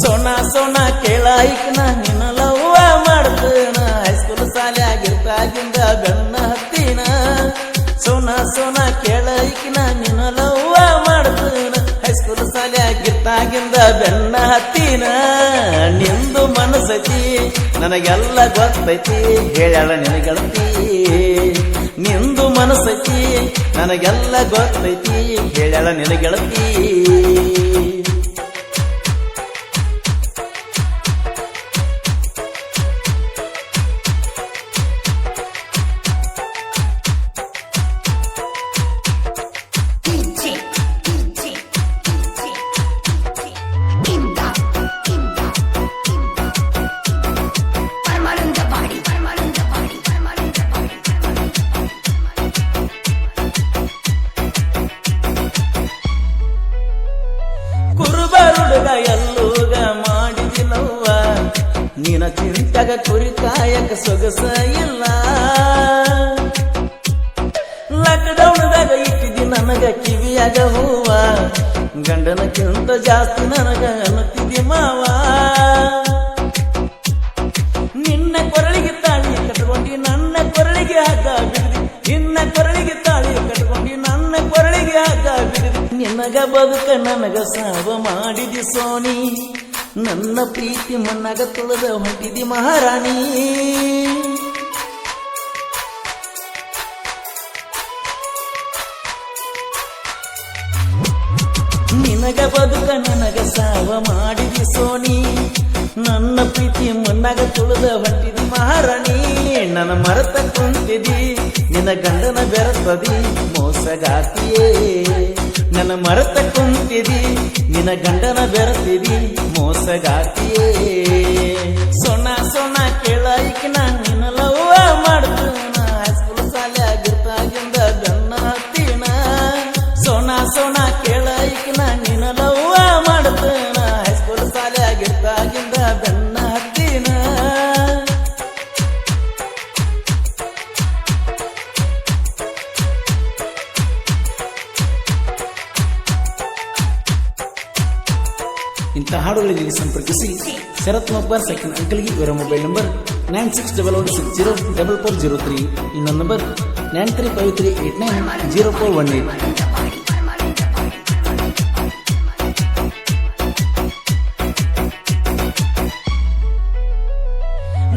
ಸೋನ ಸೋನಾ ಕೇಳಾಯಿಕನ ನಿನ್ನ ಲವ್ವ ಮಾಡ್ತೇನ. ಹೈಸ್ಕೂಲ್ ಶಾಲೆ ಆಗಿರ್ತಾಗಿಂದ ಬೆನ್ನ ಹತ್ತಿನ. ಸೋನಾ ಸೋನಾ ಕೇಳಾಯಿಕನ ನಿನ್ನ ಲವ್ವ ಮಾಡ್ತೇನ. ಹೈಸ್ಕೂಲ್ ಶಾಲೆ ಆಗಿರ್ತಾಗಿಂದ ಬೆನ್ನ ಹತ್ತಿನ. ನಿಂದು ಮನಸ್ಸೈತಿ, ನನಗೆಲ್ಲ ಗೊತ್ತೈತಿ, ಹೇಳ್ಯಾಳ ನಿನಗೆಳತಿ ನಿಂದು ಮನಸ್ಸೈತಿ, ನನಗೆಲ್ಲ ಗೊತ್ತೈತಿ, ಹೇಳ್ಯಾಳ ನಿನಗೆಳತಿ ನಿನ ಚಿಂತಗ ಕುರಿ ಕಾಯಕ ಸೊಗಸ ಇಲ್ಲ. ಲಾಕ್ಡೌನ್ದಾಗ ಇಟ್ಟಿದಿ ನನಗ ಕಿವಿಯಾಗ ಹೂವ. ಗಂಡನಕ್ಕಿಂತ ಜಾಸ್ತಿ ನನಗ ಅನ್ನತ್ತಿದ್ದಿ ಮಾವ. ನಿನ್ನ ಕೊರಳಿಗೆ ತಾಳಿ ಕಟ್ಕೊಂಡಿ ನನ್ನ ಕೊರಳಿಗೆ ಹಗ್ಗ ಬಿಡಿದಿ. ನಿನ್ನ ಕೊರಳಿಗೆ ತಾಳಿ ಕಟ್ಕೊಂಡಿ ನನ್ನ ಕೊರಳಿಗೆ ಹಗ್ಗ ಬಿಡಿದಿ. ನಿನಗ ಬದುಕ ನನಗ ಸಾವ ಮಾಡಿದಿ ಸೋನಿ. ನನ್ನ ಪ್ರೀತಿ ಮಣ್ಣಾಗ ತೊಳೆದ ಹೊಂಟಿದಿ ಮಹಾರಾಣಿ. ನಿನಗ ಬದುಕ ನನಗ ಸಾವ ಮಾಡಿದಿ ಸೋನಿ. ನನ್ನ ಪ್ರೀತಿ ಮಣ್ಣಾಗ ತುಳಿದ ಹೊಂಟಿದಿ ಮಹಾರಾಣಿ. ನನ್ನ ಮರತ ಕುಂತಿದಿ, ನಿನ್ನ ಗಂಡನ ಬೆರತದಿ ಮೋಸಗಾತಿಯೇ. ನನ್ನ ಮರತ ಕುಂತಿದಿ ನಿನ್ನ ಗಂಡನ ಬೆರೆತಿದಿ ಮೋಸಗಾತಿಯೇ ಇಂಥ ಹಾಡುಗಳಿಗೆ ಸಂಪರ್ಕಿಸಿ ಶರತ್ ಮೊಬ್ಬಾರ್ ಸೆಕೆಂಡ್ ಅಂಕಲ್ಗೆ ಇವರ mobile number nine six double one six zero double four zero three ಇನ್ನೊಂದು number nine three five three eight nine zero four one eight.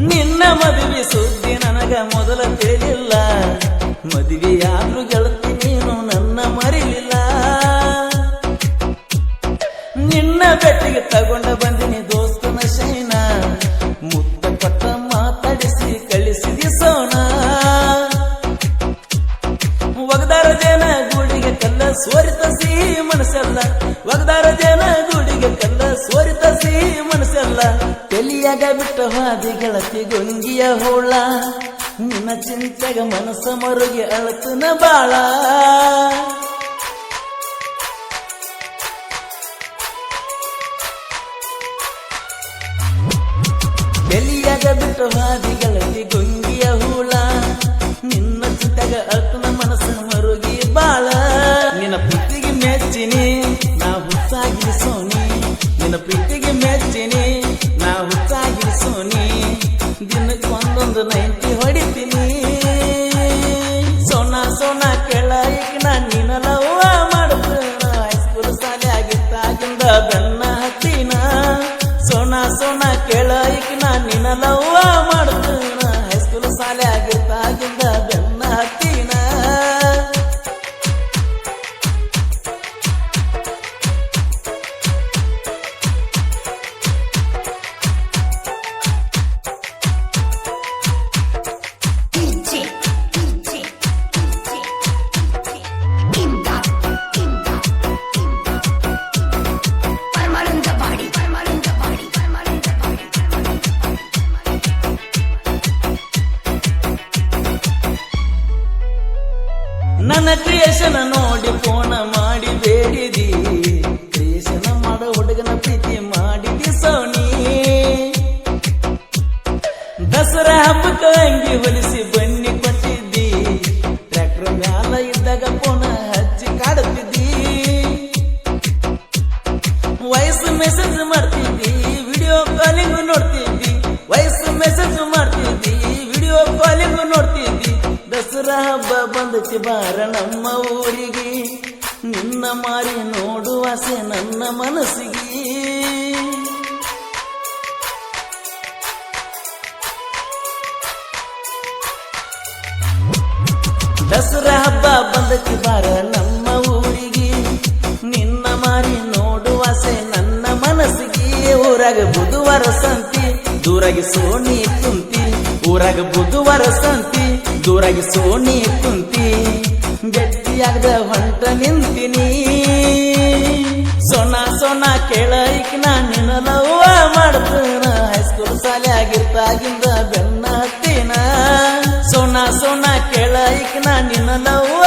ನಿನ್ನ ಮದುವೆ ಸುದ್ದಿ ನನಗ ಮೊದಲ ತಲಿಯಾಗ ಬಿಟ್ಟ ಹಾದಿ ಗೆಳತಿ ಗೊಂಗಿಯ ಹೋಳ. ನಿನ್ನ ಚಿಂತೆಗ ಮನಸ್ಸ ಮರುಗಿ ಅಳತನ ಬಾಳ. ذهبا ನನ್ನ ಕ್ರಿಯೇಷನ್ ನೋಡಿ ಫೋನ ಮಾಡಿ ಬೇಡಿದಿ. ಕ್ರಿಯೇಷನ್ ಮಾಡೋ ಹುಡುಗನ ಪ್ರೀತಿ ಮಾಡಿದಿ ಸೋನಿ. ದಸರಾ ಹಬ್ಬಕ್ಕೆ ಅಂಗಿ ಹೊಲಿಸಿ ದಸರಾ ಹಬ್ಬ ಬಂದತಿ ಬಾರ ನಮ್ಮ ಊರಿಗೆ. ನಿನ್ನ ಮಾರಿ ನೋಡುವ ಆಸೆ ನನ್ನ ಮನಸ್ಸಿಗೆ. ದಸರಾ ಹಬ್ಬ ಬಂದತಿ ಬಾರ ನಮ್ಮ ಊರಿಗೆ. ನಿನ್ನ ಮಾರಿ ನೋಡುವ ಆಸೆ ನನ್ನ ಮನಸ್ಸಿಗೆ. ಊರಾಗ ಬುಧವಾರ ಸಂತಿ, ದೂರಾಗಿ ಸೋಣಿ ತುಂತಿ ಊರಾಗ ಬುಧವಾರ ಸಂತಿ ದೂರಾಗಿ ಸೋನಿ ಕುಂತಿ, ಗಟ್ಟಿಯಾಗದ ಹೊಂಟ ನಿಂತೀನಿ. ಸೊನ ಸೋನಾ ಕೇಳ ಈಕ ನಾ ನಿನ್ನ ಲವ್ವ ಮಾಡ್ತೇನ ಹೈಸ್ಕೂಲ್ ಶಾಲೆ ಆಗಿರ್ತಾಗಿಂದ ಬೆನ್ನ ಹತ್ತಿನ. ಸೋನ ಸೋನ ಕೇಳ ಈಕ ನಾ ನಿನ್ನ ಲವ್ವ